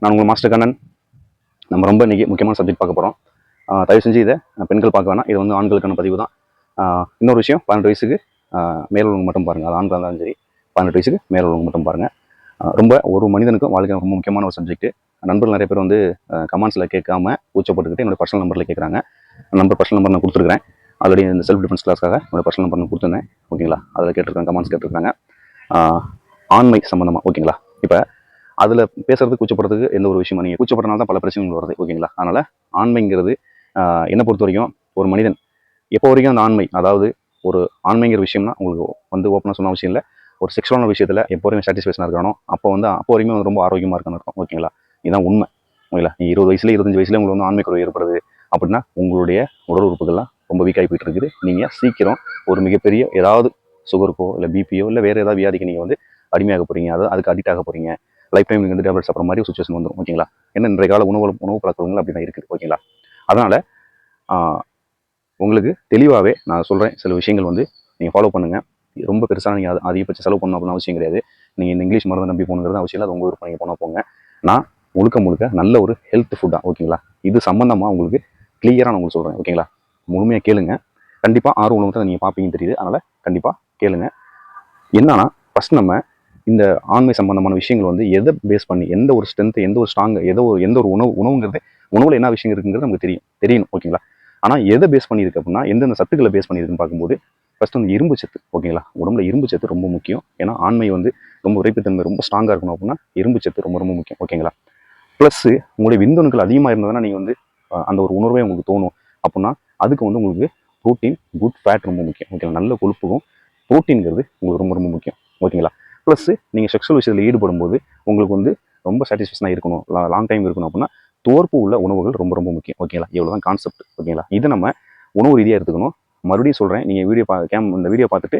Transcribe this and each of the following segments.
நான் உங்கள் மாஸ்டர் கண்ணன். நம்ம ரொம்ப இன்றைக்கி முக்கியமான சப்ஜெக்ட் பார்க்க போகிறோம் தயவு செஞ்சு இதை பெண்கள் பார்க்க வேணாம். இது வந்து ஆண்களுக்கான பதிவு தான். இன்னொரு விஷயம் பன்னெண்டு வயசுக்கு ஆஹ் மட்டும் பாருங்கள் அது ஆண்களாக இருந்தாலும் சரி பன்னெண்டு வயசுக்கு மேல் மட்டும் பாருங்கள் ரொம்ப ஒரு மனிதனுக்கும் வாழ்க்கை ரொம்ப முக்கியமான ஒரு சப்ஜெக்ட்டு நண்பர்கள் நிறைய பேர் வந்து கமெண்ட்ஸில் கேட்காம கூச்சப்பட்டுக்கிட்டு என்னோடய பர்சனல் நம்பரில் கேட்குறாங்க. நம்பர் பர்சனல் நம்பர் நான் கொடுத்துருக்கேன் ஆல்ரெடி இந்த செல்ஃப் டிஃபென்ஸ் கிளாஸ்க்காக என்னோடய பர்சனல் நம்பர் நான் கொடுத்துருந்தேன். ஓகேங்களா அதில் கேட்டிருக்காங்க கமெண்ட்ஸ் கேட்டிருக்காங்க. ஆண்மை சம்மந்தமாக ஓகேங்களா இப்போ அதில் பேசுறது கூச்சப்படுறதுக்கு எந்த ஒரு விஷயமா நீங்கள் கூச்சப்படுறனால தான் பல பிரச்சனைகள் வருது ஓகேங்களா? அதனால் ஆண்மைங்கிறது என்னை பொறுத்த வரைக்கும் ஒரு மனிதன் எப்போ வரைக்கும் அந்த ஆண்மை அதாவது ஒரு ஆண்மைங்கிற விஷயம்னா உங்களுக்கு வந்து ஓப்பனாக சொன்ன விஷயம் இல்லை. ஒரு செக்ஷுவலான விஷயத்தில் எப்போ வரைக்கும் சாட்டிஸ்ஃபேக்ஷனாக இருக்கானோ அப்போ வந்து அப்போ வரைக்கும் வந்து ரொம்ப ஆரோக்கியமாக இருக்கணும் இருக்கும் ஓகேங்களா? இதுதான் உண்மை ஓகேங்களா? நீ இருபது வயசுல இருபத்தஞ்சு வயசுல உங்களுக்கு வந்து ஆண்மை குறைவு ஏற்படுது அப்படின்னா உங்களுடைய உடல் உறுப்புகள்லாம் ரொம்ப வீக்காகி போயிட்டு இருக்குது. நீங்கள் சீக்கிரம் ஒரு மிகப்பெரிய ஏதாவது சுகருக்கோ இல்லை பிபியோ இல்லை வேறு ஏதாவது வியாதிக்கு நீங்கள் வந்து அடிமையாக போகிறீங்க அதாவது அதுக்கு அடிக்ட் ஆக போகிறீங்க லைஃப் டைம் நீங்கள் வந்து டேப்லெட் சாப்பிட்ற மாதிரி ஒரு சுச்சுவேஷன் வந்துடும் ஓகேங்களா ஏன்னா இன்றைய கால உணவு உணவு பழக்கங்கள் அப்படி தான் இருக்குது ஓகேங்களா அதனால் உங்களுக்கு தெளிவாகவே நான் சொல்கிறேன் சில விஷயங்கள் வந்து நீங்கள் ஃபாலோ பண்ணுங்கள் ரொம்ப பெருசாக நீங்கள் அதை அதிகபட்ச செலவு பண்ணணும் அப்படின்னு அவசியம் கிடையாது. நீங்கள் இந்த இங்கிலீஷ் மருந்து நம்பி போகணுங்கிறது அவசியம் இல்லை அது உங்கள் விருப்பம் நீங்கள் போனால் போங்க. நான் முழுக்க முழுக்க நல்ல ஒரு ஹெல்த் ஃபுட்டாக ஓகேங்களா இது சம்மந்தமாக உங்களுக்கு கிளியராக நான் உங்களுக்கு சொல்கிறேன் ஓகேங்களா முழுமையாக கேளுங்க. கண்டிப்பாக ஆறு உணவு நீங்கள் பார்ப்பீங்கன்னு தெரியுது. அதனால் கண்டிப்பாக கேளுங்க. என்னன்னா ஃபஸ்ட் நம்ம இந்த ஆண்மை சம்பந்தமான விஷயங்கள் வந்து எதை பேஸ் பண்ணி எந்த ஒரு ஸ்ட்ரென்த் எந்த ஒரு ஸ்ட்ராங் எதோ ஒரு எந்த ஒரு உணவு உணவுங்கிறது உணவில் என்ன விஷயம் இருக்குங்கிறது நமக்கு தெரியும் தெரியணும் ஓகேங்களா ஆனால் எதை பேஸ் பண்ணியிருக்கு அப்படின்னா எந்தெந்த சத்துக்களை பேஸ் பண்ணியிருக்குன்னு பார்க்கும்போது ஃபஸ்ட் வந்து இரும்பு சத்து ஓகேங்களா உடம்புல இரும்பு சத்து ரொம்ப முக்கியம். ஏன்னா ஆண்மை வந்து ரொம்ப உரைப்புத்தன்மை ரொம்ப ஸ்ட்ராங்காக இருக்கணும் அப்படின்னா இரும்பு சத்து ரொம்ப ரொம்ப முக்கியம் ஓகேங்களா ப்ளஸ் உங்களுடைய விந்தணுக்கள் அதிகமாக இருந்ததுன்னா நீங்கள் வந்து அந்த ஒரு உணர்வே உங்களுக்கு தோணும் அப்படின்னா அதுக்கு வந்து உங்களுக்கு ப்ரோட்டீன் குட் ஃபேட் ரொம்ப முக்கியம் ஓகேங்களா நல்ல கொழுப்புக்கும் ப்ரோட்டீன்கிறது உங்களுக்கு ரொம்ப ரொம்ப முக்கியம் ஓகேங்களா ப்ளஸ் நீங்கள் செக்ஷுவல் விஷயத்தில் ஈடுபடும் போது உங்களுக்கு வந்து ரொம்ப சாட்டிஸ்ஃபேக்ஷனாக இருக்கணும். லாங் டைம் இருக்கணும் அப்படின்னா தோற்பு உள்ள உணவுகள் ரொம்ப ரொம்ப முக்கியம். ஓகேங்களா இவ்வளோ தான் கான்செப்ட் ஓகேங்களா இதை நம்ம உணவு ரீதியாக எடுத்துக்கணும். மறுபடியும் சொல்கிறேன் நீங்கள் வீடியோ பா கேம் இந்த வீடியோ பார்த்துட்டு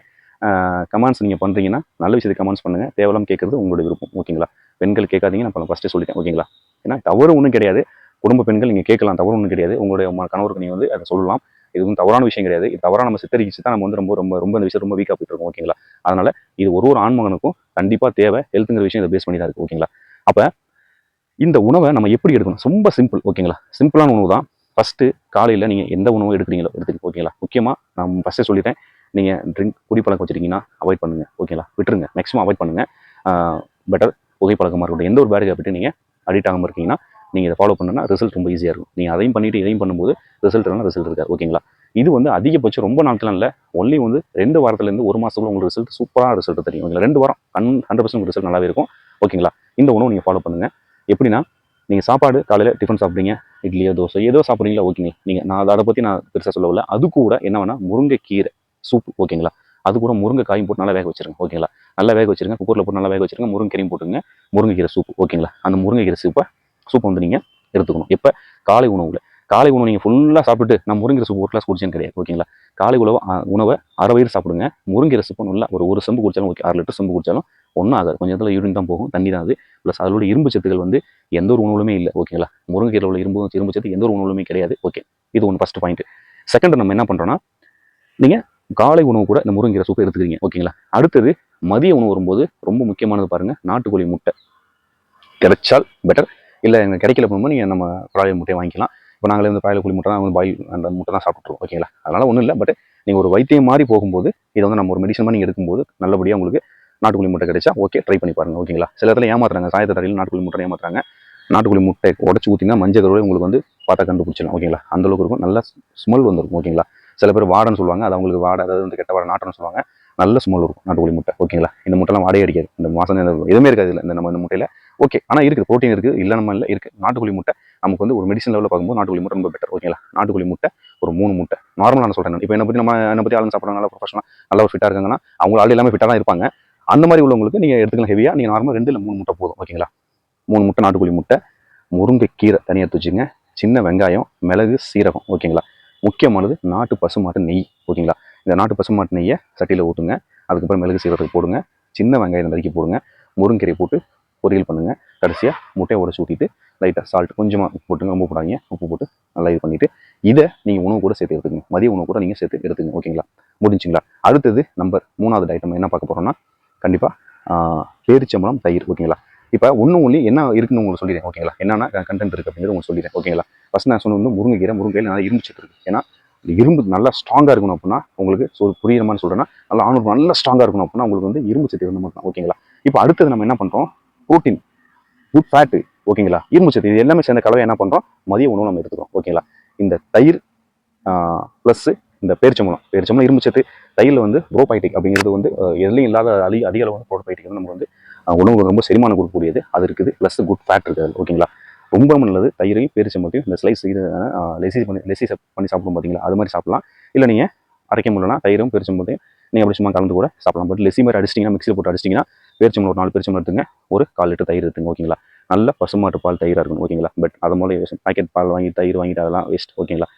கமெண்ட்ஸ் நீங்கள் பண்ணுறீங்கன்னா நல்ல விஷயத்தை கமெண்ட்ஸ் பண்ணுங்கள் தேவலாம் கேட்குறது உங்களுடைய விருப்பம். ஓகேங்களா பெண்கள் கேட்காதீங்க. நான் ஃபஸ்ட்டு சொல்லிட்டேன். ஓகேங்களா ஏன்னா தவறு ஒன்றும் கிடையாது. குடும்ப பெண்கள் நீங்கள் கேட்கலாம். தவறு ஒன்றும் கிடையாது. உங்களுடைய ம- கணவருக்கு நீங்கள் வந்து அதை சொல்லலாம். இதுவும் தவறான விஷயம் கிடையாது. இது தவறாக நம்ம சித்தரிச்சு தான் நம்ம வந்து ரொம்ப ரொம்ப ரொம்ப இந்த விஷயம் ரொம்ப வீக்காக போயிட்டு இருக்கோம் ஓகேங்களா அதனால இது ஒரு ஒரு ஆண்மகனுக்கும் கண்டிப்பாக தேவை. ஹெல்த்துங்கிற விஷயம் இதை பேஸ் பண்ணி தான் இருக்குது ஓகேங்களா அப்போ இந்த உணவை நம்ம எப்படி எடுக்கணும்? ரொம்ப சிம்பிள் ஓகேங்களா சிம்பிளான உணவு தான் ஃபஸ்ட்டு காலையில் நீங்கள் எந்த உணவு எடுக்கிறீங்களோ எடுத்துக்க ஓகேங்களா முக்கியமாக நான் ஃபஸ்ட்டே சொல்லிட்டேன். நீங்கள் ட்ரிங்க் குடிப்பழக்கம் வச்சிருக்கீங்கன்னா அவாய்ட் பண்ணுங்கள் ஓகேங்களா விட்டுருங்க. மேக்ஸிமம் அவாய்ட் பண்ணுங்கள் பெட்டர் புகைப்பழக்கமாக இருக்கட்டும். எந்த ஒரு பேட் ஹேபிட்டும் நீங்கள் அடிக்ட் ஆகாமல் இருக்கீங்கன்னா நீங்கள் இதை ஃபாலோ பண்ணுன்னா ரிசல்ட் ரொம்ப ஈஸியாக இருக்கும். நீங்கள் அதையும் பண்ணிட்டு இதையும் பண்ணும்போது ரிசல்ட் இல்லைனா ரிசல்ட் இருக்காது. ஓகேங்களா இது வந்து அதிகபட்சம் ரொம்ப நாட்கள் இல்லை. ஒன்லி வந்து ரெண்டு வாரத்துலேருந்து ஒரு மாதத்துக்குள்ள உங்களுக்கு ரிசல்ட் சூப்பராக ரிசல்ட் தெரியும். ஓகேங்களா ரெண்டு வாரம் கண் ஹண்ட்ரட் பர்சன்ட் ரிசல்ட் நல்லாவே இருக்கும். ஓகேங்களா இந்த உணவு நீங்கள் ஃபாலோ பண்ணுங்கள் எப்படின்னா நீங்கள் சாப்பாடு காலையில் டிஃபன் சாப்பிட்றீங்க. இட்லியோ தோசை ஏதோ சாப்பிட்றீங்களா? ஓகேங்க நீங்கள் நான் அதை- பற்றி நான் பெருசாக சொல்லவில்லை அது கூட என்ன வேணால் முருங்கைக்கீரை சூப் ஓகேங்களா அது கூட முருங்கைக்காயும் போட்டு நல்லா வேக வச்சிருங்க. ஓகேங்களா நல்லா வேக வச்சிருங்க. குக்கரில் போட்டு நல்லா வேக வச்சிருங்க. முருங்கைக்கீரையும் போட்டுங்க முருங்கைக்கீரை சூப் ஓகேங்களா அந்த முருங்கைக்கீரை சூப்பை சூப் வந்து நீங்கள் எடுத்துக்கணும். எப்போ? காலை உணவில். காலை உணவு நீங்கள் ஃபுல்லாக சாப்பிட்டு நான் முருங்கை சூப் ஒரு கிளாஸ் குடிச்சேன்னு கிடையாது ஓகேங்களா காலை உணவு உணவை அரை வயிறு சாப்பிடுங்க. முருங்கை சூப்பு நல்லா ஒரு ஒரு செம்பு குடித்தாலும் ஓகே அரை லிட்டர் செம்பு குடிச்சாலும் ஒன்றும் ஆகாது. கொஞ்சம் இடத்துல யூரின் தான் போகும் தண்ணி தான் அது. ப்ளஸ் அதோட இரும்பு சத்துக்கள் வந்து எந்த ஒரு உணவுலுமே இல்லை ஓகேங்களா முருங்கைக்கீரை உள்ள இரும்பு இரும்பு சத்து எந்த ஒரு உணவுலுமே கிடையாது ஓகே இது ஒன்று ஃபஸ்ட் பாயிண்ட் செகண்ட் நம்ம என்ன பண்ணுறோன்னா நீங்கள் காலை உணவு கூட இந்த முருங்கீரை சூப்பை எடுத்துக்கிறீங்க ஓகேங்களா அடுத்தது மதிய உணவு வரும்போது ரொம்ப முக்கியமானது பாருங்கள் நாட்டுக்கோழி முட்டை. கிடைச்சால் பெட்டர் இல்லை எங்கள் கிடைக்கல போகும்போது நீங்கள் நம்ம பிராய்லர் முட்டையை வாங்கிக்கலாம். இப்போ நாங்களே வந்து பிராய்லர் குழி முட்டை தான் வந்து பாய் அந்த முட்டை தான் சாப்பிட்ருவோம் ஓகேங்களா அதனால் ஒன்றும் இல்லை பட் நீங்கள் ஒரு வைத்தியம் மாதிரி போகும்போது இதை வந்து நம்ம ஒரு மெடிசன் மாதிரி நீங்கள் எடுக்கும்போது நல்லபடியாக உங்களுக்கு நாட்டுக்குழி முட்டை கிடைச்சா ஓகே ட்ரை பண்ணி பாருங்கள் ஓகேங்களா சில இடத்துல ஏமாத்துறாங்க. சாயத்தை தரையில் நாட்டுக்குழி முட்டை ஏமாத்துறாங்க. நாட்டுக்குழி முட்டை உடச்சி ஊற்றிங்கன்னா மஞ்சள் கருவை உங்களுக்கு வந்து பார்த்தா கண்டுபிடிச்சிடலாம் ஓகேங்களா அந்த அளவுக்கு இருக்கும். நல்ல ஸ்மெல் வந்துருக்கும். ஓகேங்களா சில பேர் வாடன்னு சொல்லுவாங்க. அது அவங்களுக்கு வாடை அதாவது வந்து கெட்ட வாட நாட்டம்னு சொல்லுவாங்க. நல்ல ஸ்மெல் இருக்கும் நாட்டுக்கோழி முட்டை. ஓகேங்களா இந்த முட்டைலாம் வாடகை அடிக்காது. இந்த மாதம் எதுவுமே இருக்காது இல்லை இந்த நம்ம இந்த முட்டையில். ஓகே ஆனால் இருக்குது ப்ரோட்டீன் இருக்குது இல்லை நம்ம இல்லை இருக்குது நாட்டுக்கோழி முட்டை நமக்கு வந்து ஒரு மெடிசன் லெவலில் பார்க்கும்போது நாட்டுக்கோழி முட்டை ரொம்ப பெட்டர் ஓகேங்களா நாட்டுக்கோழி முட்டை ஒரு மூணு முட்டை. நார்மலாக நான். சொல்கிறேன் இப்போ என்னை பற்றி நம்ம என்னை பற்றி ஆளுங்க சாப்பிட்றதுனால நல்லா ப்ரொஃபஷனல் நல்லா ஒரு ஃபிட்டாக இருக்காங்கன்னா அவங்க ஆள் எல்லாமே ஃபிட்டாக தான் இருப்பாங்க. அந்த மாதிரி உள்ளவங்களுக்கு நீங்கள் எடுத்துக்கலாம் ஹெவியாக நீங்கள் நார்மல் ரெண்டு இல்லை மூணு முட்டை போதும். ஓகேங்களா மூணு முட்டை நாட்டுக்கோழி முட்டை. முருங்கைக்கீரை தனியாக எடுத்து வச்சுங்க சின்ன வெங்காயம் மிளகு சீரகம். ஓகேங்களா முக்கியமானது நாட்டு பசுமாட்டு நெய். ஓகேங்களா இந்த நாட்டு பசுமாட்டு நெய்யை சட்டியில் ஊற்றுங்க அதுக்கப்புறம் மிளகு சீரத்துக்கு போடுங்க. சின்ன வெங்காயம் நறுக்கி போடுங்க. முருங்கீரை போட்டு பொரியல் பண்ணுங்கள் கடைசியாக முட்டையை உடச்சி ஊற்றிட்டு லைட்டாக சால்ட் கொஞ்சமாக உப்பு போட்டுங்க. ரொம்ப போடாங்க உப்பு போட்டு நல்லா இது பண்ணிவிட்டு இதை நீங்கள் உணவு கூட சேர்த்து எடுத்துக்கங்க. மதிய உணவு கூட நீங்கள் சேர்த்து எடுத்துங்க ஓகேங்களா முடிஞ்சுங்களா? அடுத்தது நம்பர் மூணாவது ஐட்டம் என்ன பார்க்க போகிறோம்னா கண்டிப்பாக பேரிச்சம்பளம் தயிர். ஓகேங்களா இப்போ ஒன்று ஒன்று என்ன இருக்குன்னு உங்களுக்கு சொல்லிடுறேன். ஓகேங்களா என்னென்ன கண்டென்ட் இருக்குது அப்படிங்கிறது உங்களுக்கு சொல்லிடுறேன். ஓகேங்களா ஃபஸ்ட் நான் சொன்னது முருங்கைக்கீரை முருங்கையில் நல்லா இரும்பு இருக்குது ஏன்னா இரும்பு நல்லா ஸ்ட்ராங்காக இருக்கணும் அப்படின்னா உங்களுக்கு ஸோ புரியுற மாதிரி சொல்கிறேன்னா நல்லா ஆணூர் நல்லா ஸ்ட்ராங்காக இருக்கணும் அப்படின்னா உங்களுக்கு வந்து இரும்பு சத்து இருந்த மாதிரி ஓகேங்களா இப்போ அடுத்தது நம்ம என்ன பண்ணுறோம் ப்ரோட்டீன் குட் ஃபேட்டு ஓகேங்களா இரும்பு சத்து இது எல்லாமே சேர்ந்த கலவை என்ன பண்ணுறோம் மதிய உணவு நம்ம எடுத்துக்கிறோம் ஓகேங்களா இந்த தயிர் ப்ளஸ்ஸு இந்த பேரிச்சம்பளம் பேரிச்சம்பளம் இரும்பு சத்து தயிரில் வந்து ப்ரோபைட்டிக் அப்படிங்கிறது வந்து எதுலையும் இல்லாத அதிக அதிக அளவு ப்ரோபைட்டிக் வந்து நம்ம வந்து உணவு ரொம்ப செரிமானம் கொடுக்கக்கூடியது அது இருக்குது ப்ளஸ் குட் ஃபேட் இருக்குது ஓகேங்களா ரொம்ப நல்லது. தயிரையும் பேரிச்சம்பத்தையும் இந்த ஸ்லைஸ் இது லெசி பண்ணி லெசி பண்ணி சாப்பிடும் பார்த்தீங்களா அது மாதிரி சாப்பிடலாம். இல்லை நீங்கள் அரைக்க முடியலனா தயிரும் பேரிச்சம்பத்தையும் நீங்கள் அப்படி சும்மா கலந்து கூட சாப்பிடலாம். பட் லெசி மாதிரி அடிச்சிட்டிங்கன்னா மிக்சியில் போட்டு அடிச்சிட்டிங்கன்னா பேரிச்சம்பளம் ஒரு நாலு பேரிச்சம்பளம் எடுத்துங்க. ஒரு கால் லிட்டர் தயிர் எடுத்துங்க ஓகேங்களா நல்ல பசுமாட்டு பால் தயிராக இருக்கணும் ஓகேங்களா பட் அது மூலம் பாக்கெட் பால் வாங்கி தயிர் வாங்கிட்டு அதெல்லாம் வேஸ்ட் ஓகேங்களா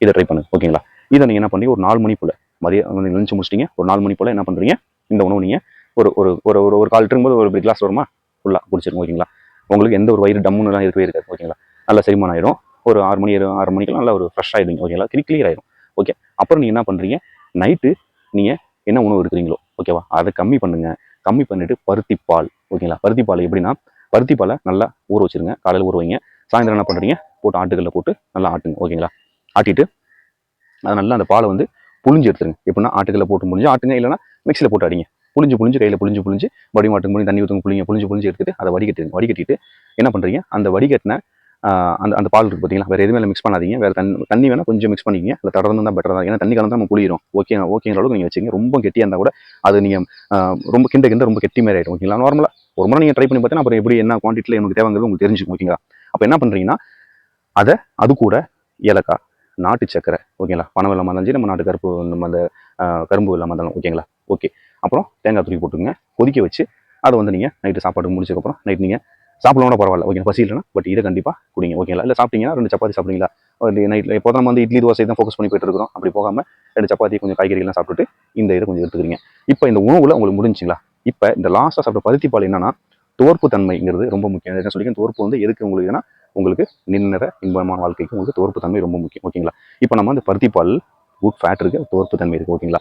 இதை ட்ரை பண்ணுங்க ஓகேங்களா இதை நீங்கள் என்ன பண்ணி ஒரு நாலு மணி போல் மதியம் லஞ்சு முடிச்சிட்டிங்க ஒரு நாலு மணி போல் என்ன பண்ணுறீங்க இந்த உணவு நீங்கள் ஒரு ஒரு ஒரு ஒரு ஒரு கால் லிட்டரும்போது ஒரு கிளாஸ் வருமா? ஃபுல்லாக குடிச்சிருங்க ஓகேங்களா உங்களுக்கு எந்த ஒரு வயிறு டம்முன்னுலாம் இருக்கவே இருக்காது ஓகேங்களா நல்லா செரிமானம் ஆயிடும். ஒரு ஆறு மணி ஏழு- ஆறு மணிக்கெல்லாம் நல்லா ஒரு ஃப்ரெஷ் ஆகிடுங்க ஓகேங்களா கிளியர் ஆயிடும் ஓகே அப்புறம் நீங்கள் என்ன பண்ணுறீங்க நைட்டு நீங்கள் என்ன உணவு எடுக்கிறீங்களோ ஓகேவா அதை கம்மி பண்ணுங்க. கம்மி பண்ணிட்டு பருத்தி பால் ஓகேங்களா பருத்தி பால் எப்படின்னா பருத்தி பாலை நல்லா ஊற வச்சிருங்க காலையில் ஊற வைங்க. சாயந்தரம் என்ன பண்ணுறீங்க போட்டு ஆட்டுக்கல்ல போட்டு நல்லா ஆட்டுங்க ஓகேங்களா ஆட்டிட்டு அது நல்லா அந்த பாலை வந்து புளிஞ்சு எடுத்துருங்க. எப்படின்னா ஆட்டுக்கல்ல போட்டு முடிஞ்சு ஆட்டுங்க இல்லைன்னா மிக்சியில் போட்டு அடிங்க. புளிஞ்சு புளிஞ்சு கையில் புளிஞ்சு புளிஞ்சு மறுபடியும் ஆட்டுங்க தண்ணி ஊற்றுங்க புளிங்க புளிஞ்சு புளிஞ்சு எடுத்துட்டு அதை வடிகட்டுங்க வடிகட்டிட்டு என்ன பண்ணுறீங்க அந்த வடிகட்டின அந்த அந்த பால் இருக்குது பார்த்தீங்களா வேறு எதுவுமே மிக்ஸ் பண்ணாதீங்க. வேறு தண்ணி தண்ணி வேணால் கொஞ்சம் மிக்ஸ் பண்ணிக்கிங்க. இல்லை தொடர்ந்து தான் பெட்டராக ஏன்னா தண்ணி கலந்து நம்ம புளியிடும் ஓகே ஓகேங்கிற அளவுக்கு நீங்கள் வச்சுங்க ரொம்ப கெட்டியாக இருந்தால் கூட அது நீங்கள் ரொம்ப கிண்ட கிண்ட ரொம்ப கெட்டி மாதிரி ஆகிடும் ஓகேங்களா நார்மலாக ஒரு முறை நீங்கள் ட்ரை பண்ணி பார்த்தீங்கன்னா அப்புறம் எப்படி என்ன குவான்டிட்டியில் எனக்கு தேவைங்கிறது உங்களுக்கு தெரிஞ்சுக்கும் ஓகேங்களா அப்போ என்ன பண்ணுறீங்கன்னா அதை அது கூட ஏலக்காய் நாட்டு சக்கரை ஓகேங்களா பணம் இல்லாமல் இருந்தாலும் சரி நம்ம நாட்டு கருப்பு நம்ம அந்த கரும்பு இல்லாமல் இருந்தாலும் ஓகேங்களா ஓகே அப்புறம் தேங்காய் துருக்கி போட்டுக்கோங்க. கொதிக்க வச்சு அதை வந்து நீங்கள் நைட்டு சாப்பாடு முடிச்சதுக்கப்புறம் நைட் நீங்கள் சாப்பிடலாம் கூட பரவாயில்ல. ஓகே பசி இல்லைனா பட் இதை கண்டிப்பாக குடிங்க. ஓகேங்களா இல்லை சாப்பிட்டீங்கன்னா ரெண்டு சப்பாத்தி சாப்பிடுங்களா நைட்டில் இப்போ நம்ம வந்து இட்லி தோசை தான் ஃபோக்கஸ் பண்ணி போயிட்டு இருக்கிறோம். அப்படி போகாமல் ரெண்டு சப்பாத்தி கொஞ்சம் காய்கறிகள்லாம் சாப்பிட்டுட்டு இந்த இதை கொஞ்சம் எடுத்துக்கிறீங்க. இப்போ இந்த உணவுல உங்களுக்கு முடிஞ்சுங்களா? இப்போ இந்த லாஸ்ட்டாக சாப்பிட்ட பருத்தி பால் என்னன்னா தோற்பு தன்மைங்கிறது ரொம்ப முக்கியம். என்ன சொல்லிக்கிறேன் தோற்பு வந்து எதுக்கு உங்களுக்கு ஏன்னா உங்களுக்கு நின்னர இன்பமான வாழ்க்கைக்கு உங்களுக்கு தோற்பு தன்மை ரொம்ப முக்கியம். ஓகேங்களா இப்போ நம்ம அந்த பருத்தி பால் குட் ஃபேட் இருக்குது தோற்பு தன்மை இருக்குது ஓகேங்களா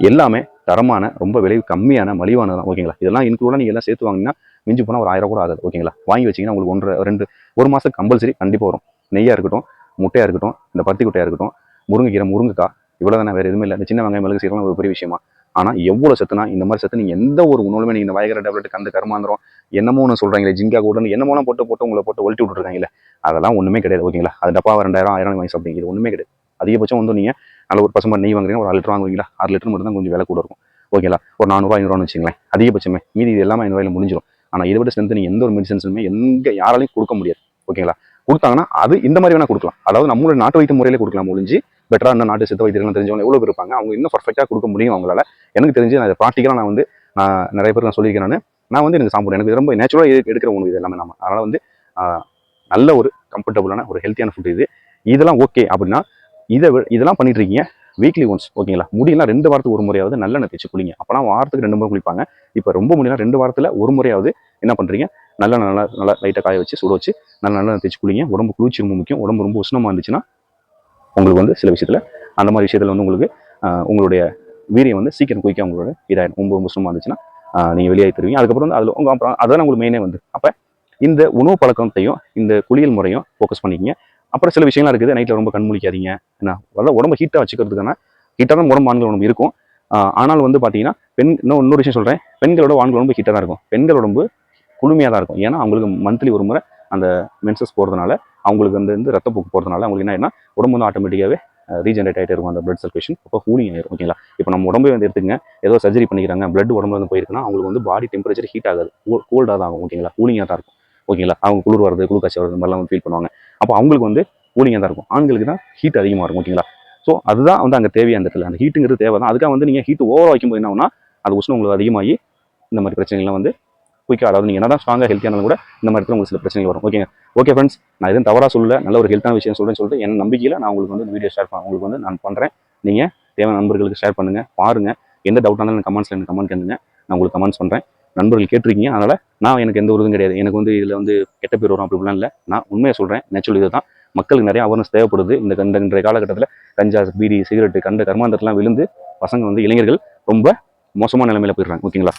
எல்லாமே தரமான ரொம்ப விலை கம்மியான மலிவானது தான் ஓகேங்களா? இதெல்லாம் இன்க்ளூடாக நீங்கள் எல்லாம் சேர்த்து வாங்கினா மிஞ்சி போனால் ஒரு ஆயிரம் கூட ஆகாது. ஓகேங்களா? வாங்கி வச்சீங்கன்னா உங்களுக்கு ஒன்றரை ரெண்டு ஒரு மாதத்துக்கு கம்பல்சரி கண்டிப்பாக வரும். நெய்யாக இருக்கட்டும் முட்டையாக இருக்கட்டும் இந்த பருத்தி குட்டையாக இருக்கட்டும் முருங்கைக்கீரை முருங்கைக்காய் இவ்வளோ தானே வேறு எதுவுமே இல்லை. இந்த சின்ன வெங்காயம் மிளகு சீரகம் ஒரு பெரிய விஷயமா? ஆனால் எவ்வளோ சத்துனா இந்த மாதிரி சத்து நீங்கள் எந்த ஒரு உணவுமே நீங்கள் இந்த வயகர டேப்லெட் கந்து கருமாந்திரம் என்னமோ ஒன்று சொல்கிறாங்களே ஜிங்கா கூடன்னு என்னமோலாம் போட்டு போட்டு உங்களை போட்டு ஒழட்டி விட்டுருக்காங்களே அதெல்லாம் ஒன்றுமே கிடையாது. ஓகேங்களா? அது டப்பா ரெண்டாயிரம் ஆயிரம் வாங்கி சாப்பிட்டீங்க இது ஒன்றுமே கிடையாது. அதிகபட்சம் வந்து நீங்கள் நல்ல ஒரு பசுமாடு நெய் வாங்குறீங்க ஒரு ஆறு லிட்டர் வாங்குவீங்களா? ஆறு லிட்டர் மட்டும் தான் கொஞ்சம் விலை கூட இருக்கும். ஓகேங்களா? ஒரு நானூறுவா ஐநூறுவான்னு வச்சுங்களேன் அதிகபட்சமே. மீதி இது எல்லாமே ஐநூறுவாயில் முடிஞ்சிடும் ஆனால் இதை விட ஸ்ட்ரென்த் நீங்கள் எந்த ஒரு மெடிசன்ஸுமே எங்கே யாராலையும் கொடுக்க முடியாது. ஓகேங்களா? கொடுத்தாங்கன்னா அது இந்த மாதிரி வேணால் கொடுக்கலாம். அதாவது நம்மளோட நாட்டு வைத்திய முறையிலே கொடுக்கலாம். ஒழிஞ்சு பெட்டராக இன்னும் நாட்டு சித்த வைத்தியர்கள் தெரிஞ்சவங்க எவ்வளோ பேர் இருப்பாங்க? அவங்க இன்னும் பர்ஃபெக்டாக கொடுக்க முடியும் அவங்களால. எனக்கு தெரிஞ்சு நான் ப்ராக்டிக்கலாக நான் வந்து நான் நிறைய பேர் நான் சொல்லியிருக்கேன் நான். நான் வந்து எனக்கு சாப்பிடுவேன். எனக்கு ரொம்ப நேச்சுரலாக எடுக்கிற உணவு இது எல்லாமே நம்ம அதனால் வந்து நல்ல ஒரு கம்ஃபர்டபுளான ஒரு ஹெல்த்தியான ஃபுட் இது. இதெல்லாம் ஓகே அப்படின்னா இதை இதெல்லாம் பண்ணிட்டு இருக்கீங்க வீக்லி ஒன்ஸ் ஓகேங்களா முடியலாம் ரெண்டு வாரத்துக்கு ஒரு முறையாவது நல்லெண்ணெய் தேய்ச்சி குளிங்க. அப்போலாம் வாரத்துக்கு ரெண்டு முறை குளிப்பாங்க. இப்போ ரொம்ப முடியலாம் ரெண்டு வாரத்தில் ஒரு முறையாவது என்ன பண்ணுறீங்க நல்லா நல்லா நல்லா லைட்டாக காய வச்சு சுட வச்சு நல்லா நல்லா தேய்ச்சி குளிங்க. உடம்பு குளிர்ச்சி ரொம்ப முக்கியம். உடம்பு ரொம்ப உஷ்ணமாக இருந்துச்சுன்னா உங்களுக்கு வந்து சில விஷயத்தில் அந்த மாதிரி விஷயத்தில் வந்து உங்களுக்கு உங்களுடைய வீரியம் வந்து சீக்கிரம் குயிக்க உங்களோட இதாகிடும் ரொம்ப உஷ்ணமாக இருந்துச்சுன்னா நீங்கள் வெளியாகி தருவீங்க. அதுக்கப்புறம் வந்து அதில் உங்கள் அப்புறம் அதான் உங்களுக்கு மெயினே வந்து. அப்போ இந்த உணவு பழக்கத்தையும் இந்த குளியல் முறையும் ஃபோக்கஸ் பண்ணிக்கிங்க. அப்புறம் சில விஷயங்கள்லாம் இருக்குது நைட்டில் ரொம்ப கண் முழிக்காதீங்க. என்ன அதான் உடம்பு ஹீட்டாக வச்சுக்கிறதுக்கான ஹீட்டாக தான் உடம்பு ஆண்கள் உடம்பு இருக்கும். ஆனால் வந்து பார்த்தீங்கன்னா பெண் இன்னும் இன்னொரு விஷயம் சொல்கிறேன் பெண்களோட ஆண்கள் உடம்பு ஹீட்டாக தான் இருக்கும். பெண்கள் உடம்பு குளுமையாக தான் இருக்கும். ஏன்னா அவங்களுக்கு மந்த்லி ஒரு முறை அந்த மென்சஸ் போகிறதுனால அவங்களுக்கு வந்து வந்து ரத்தப்போக்கு போகிறதுனால அவங்களுக்கு என்ன ஆயிடும்னா உடம்பு வந்து ஆட்டோமேட்டிக்காகவே ரீஜென்ரேட் ஆகிட்டே இருக்கும். அந்த பிளட் சர்க்குலேஷன் அப்போ கூலிங் ஆயிரும் ஓகேங்களா இப்போ நம்ம உடம்பே வந்து எடுத்துங்க ஏதோ சர்ஜரி பண்ணிக்கிறாங்க பிளட் உடம்புல வந்து போயிருக்குன்னா அவங்களுக்கு வந்து பாடி டெம்பரேச்சர் ஹீட் ஆகாது. கோல்டாக தான் ஆகும் ஓகேங்களா கூலிங்காக தான் இருக்கும். ஓகேங்களா? அவங்க குளிர் வருது குளிர் காய்ச்சல் வருது மாதிரிலாம் வந்து ஃபீல் பண்ணுவாங்க. அப்போ அவங்களுக்கு வந்து கூலிங்காக தான் இருக்கும். ஆண்களுக்கு தான் ஹீட் அதிகமாக இருக்கும் ஓகேங்களா? ஸோ அதுதான் வந்து அங்கே தேவையான இடத்துல. அந்த ஹீட்டுங்கிறது தேவை தான். அதுக்காக வந்து நீங்கள் ஹீட் ஓவர் வைக்கும்போது என்ன அது உஷ்ணம் உங்களுக்கு அதிகமாகி இந்த மாதிரி பிரச்சனைகள்லாம் வந்து குயிக்காக அதாவது நீங்கள் என்ன தான் ஸ்ட்ராங்காக ஹெல்த்தியானாலும் கூட இந்த மாதிரி உங்களுக்கு சில பிரச்சனைகள் வரும் ஓகேங்க? ஓகே ஃப்ரெண்ட்ஸ் நான் எதுவும் தவறாக சொல்லல. நல்ல ஒரு ஹெல்த்தான விஷயம் சொல்கிறேன்னு சொல்லிட்டு என் நம்பிக்கையில் நான் உங்களுக்கு வந்து வீடியோ ஷேர் பண்ண உங்களுக்கு வந்து நான் பண்ணுறேன் நீங்கள் தேவையான நண்பர்களுக்கு ஷேர் பண்ணுங்கள் பாருங்கள் எந்த டவுட்டாக இருந்தாலும் எனக்கு கமெண்ட்ஸில் எனக்கு கமெண்ட் பண்ணுங்க நான் உங்களுக்கு கமெண்ட்ஸ் பண்ணுறேன் நண்பர்கள் கேட்டிருக்கீங்க. அதனால் நான் எனக்கு எந்த உறுதும் கிடையாது. எனக்கு வந்து இதில் வந்து கெட்ட பேர் வரும் அப்படிலாம் இல்லை. நான் உண்மையை சொல்கிறேன் நேச்சுரல் இது தான் மக்களுக்கு நிறைய அவேர்னஸ் தேவைப்படுது. இந்த இந்த இன்றைய காலகட்டத்தில் கஞ்சா பீடி சிகரெட்டு கண்ட கர்மாந்தரத்துலாம் விழுந்து பசங்க வந்து இளைஞர்கள் ரொம்ப மோசமான நிலைமையில போயிடுறாங்க. ஓகேங்களா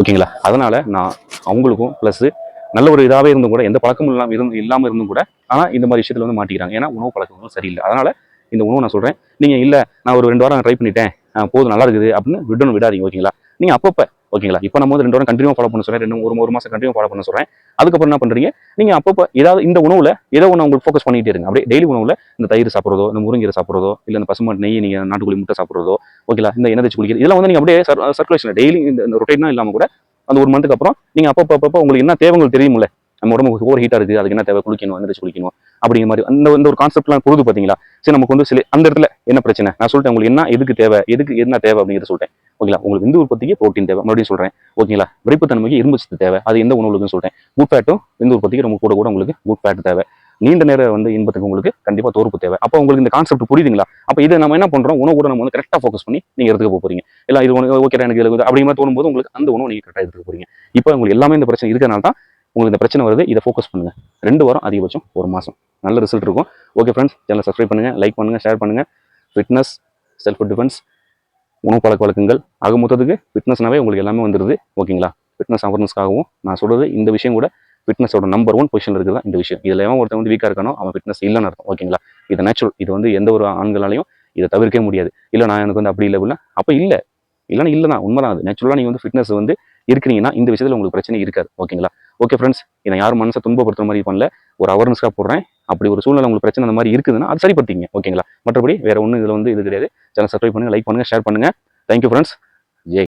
ஓகேங்களா அதனால் நான் அவங்களுக்கும் ப்ளஸ்ஸு நல்ல ஒரு இதாகவே இருந்தும் கூட எந்த பழக்கமும் இல்லாமல் இருந்து இல்லாமல் இருந்தும் கூட ஆனால் இந்த மாதிரி விஷயத்தில் வந்து மாட்டிக்கிறாங்க. ஏன்னா உணவு பழக்கங்களும் சரியில்லை. அதனால் இந்த உணவு நான் சொல்கிறேன் நீங்கள் இல்லை நான் ஒரு ரெண்டு வாரம் ட்ரை பண்ணிட்டேன். ஆ, போதும் நல்லா இருக்குது அப்படின்னு விடணும் விடாதீங்க. ஓகேங்களா நீங்கள் அப்பப்போ ஓகேங்களா இப்போ நம்ம வந்து ரெண்டு வாரம் கண்டினியூ ஃபாலோ பண்ண சொல்கிறேன் ரெண்டு ஒரு ஒரு மாதம் கண்டினியூ ஃபாலோ பண்ண சொல்கிறேன் அதுக்கப்புறம் என்ன பண்ணுறீங்க நீங்கள் அப்பப்போ ஏதாவது இந்த உணவில் ஏதோ ஒன்று உங்களுக்கு ஃபோக்கஸ் பண்ணிகிட்டே இருங்க. அப்படியே டெய்லி உணவில் இந்த தயிர் சாப்பிட்றதோ இந்த முருங்கீரை சாப்பிட்றதோ இல்லை இந்த பசுமாட்டு நெய் நீங்கள் நாட்டுக்கோழி முட்டை சாப்பிட்றதோ ஓகேங்களா இந்த எண்ணெய் தேய்ச்சி குளிக்கிறது இதெல்லாம் வந்து நீங்கள் அப்படியே சர்க்குலேஷன் டெய்லி இந்த ரொட்டேட்னா இல்லாமல் கூட அந்த ஒரு மந்த்துக்கு அப்புறம் நீங்கள் அப்பப்போ அப்பப்போ உங்களுக்கு என்ன தேவைகள் தெரியுமில்ல நம்ம உடம்புக்கு ஓவர் ஹீட்டாக இருக்குது அதுக்கு என்ன தேவை? குளிக்கணும் எண்ணெய் தேய்ச்சி குளிக்கணும் அப்படிங்கிற மாதிரி அந்த இந்த ஒரு கான்செப்ட்லாம் பொழுது பார்த்தீங்களா சரி நமக்கு வந்து சில அந்த இடத்துல என்ன பிரச்சனை? நான் சொல்லிட்டேன் உங்களுக்கு என்ன எதுக்கு தேவை? எதுக்கு என்ன தேவை அப்படிங்கிறத சொல்லிட்டேன். ஓகேங்களா? உங்களுக்கு விந்து உற்பத்திக்கு ப்ரோட்டீன் தேவை. மறுபடியும் சொல்கிறேன் ஓகேங்களா? விரைப்புத்தன்மைக்கு இரும்பு சத்து தேவை. அது எந்த உணவுகளுக்குன்னு சொல்கிறேன் குட் ஃபேட்டும் விந்து உற்பத்திக்கு ரொம்ப கூட கூட உங்களுக்கு குட் ஃபேட் தேவை. நீண்ட நேரம் வந்து இன்பத்துக்கு உங்களுக்கு கண்டிப்பாக தோறுப்பு தேவை. அப்போ உங்களுக்கு இந்த கான்செப்ட் புரியுதுங்களா? அப்போ இதை நம்ம என்ன பண்ணுறோம் உணவு கூட நம்ம வந்து கரெக்டாக ஃபோக்கஸ் பண்ணி நீங்கள் எடுத்துக்க போகிறீங்க போறீங்க. இல்லை இது ஓகே எனக்கு இருக்குது அப்படிங்கிற தோணும்போது உங்களுக்கு அந்த உணவு நீங்கள் கரெக்டாக எடுத்துக்க போறீங்க. இப்போ உங்களுக்கு எல்லாமே இந்த பிரச்சனை இருக்கிறனால தான் உங்களுக்கு இந்த பிரச்சனை வருது இதை ஃபோக்கஸ் பண்ணுங்கள் ரெண்டு வாரம் அதிகபட்சம் ஒரு மாதம் நல்ல ரிசல்ட் இருக்கும். ஓகே ஃப்ரெண்ட்ஸ் சேனல் சப்ஸ்கிரைப் பண்ணுங்கள் லைக் பண்ணுங்கள் ஷேர் பண்ணுங்கள் ஃபிட்னஸ் செல்ஃப் டிஃபென்ஸ் உணவு பழக்க வழக்கங்கள் ஆக மொத்தத்துக்கு ஃபிட்னஸ்னாவே உங்களுக்கு எல்லாமே வந்துடுது ஓகேங்களா ஃபிட்னஸ் அவேர்னஸ்க்காகவும் நான் சொல்கிறது இந்த விஷயம் கூட ஃபிட்னஸோட நம்பர் ஒன் பொசிஷன் இருக்குது தான் இந்த விஷயம். இதில் எவன் ஒருத்தன் வந்து வீக்காக இருக்கானோ அவன் ஃபிட்னஸ் இல்லைன்னு அர்த்தம். ஓகேங்களா இது நேச்சுரல் இது வந்து எந்த ஒரு ஆண்களாலையும் இதை தவிர்க்கவே முடியாது. இல்லை நான் எனக்கு வந்து அப்படி இல்லை இல்லை அப்போ இல்லை. இல்லைன்னா இல்லை தான் உண்மைதான் அது. நேச்சுரலாக நீங்கள் வந்து ஃபிட்னஸ் வந்து இருக்கிறீங்கன்னா இந்த விஷயத்தில் உங்களுக்கு பிரச்சனை இருக்காது. ஓகேங்களா? ஓகே ஃப்ரெண்ட்ஸ் இதை யாரும் மனசை துன்பப்படுத்துற மாதிரி பண்ணல? ஒரு அவேர்னஸ்க்காக போடுறேன். அப்படி ஒரு சூழ்நிலை உங்களுக்கு பிரச்சனை அந்த மாதிரி இருக்குதுன்னா அது சரிப்படுத்திங்க ஓகேங்களா? மற்றபடி வேற ஒன்றும் இதில் வந்து இது கிடையாது. சேனல் சப்ஸ்கிரைப் பண்ணுங்க லைக் பண்ணுங்கள் ஷேர் பண்ணுங்க. Thank you friends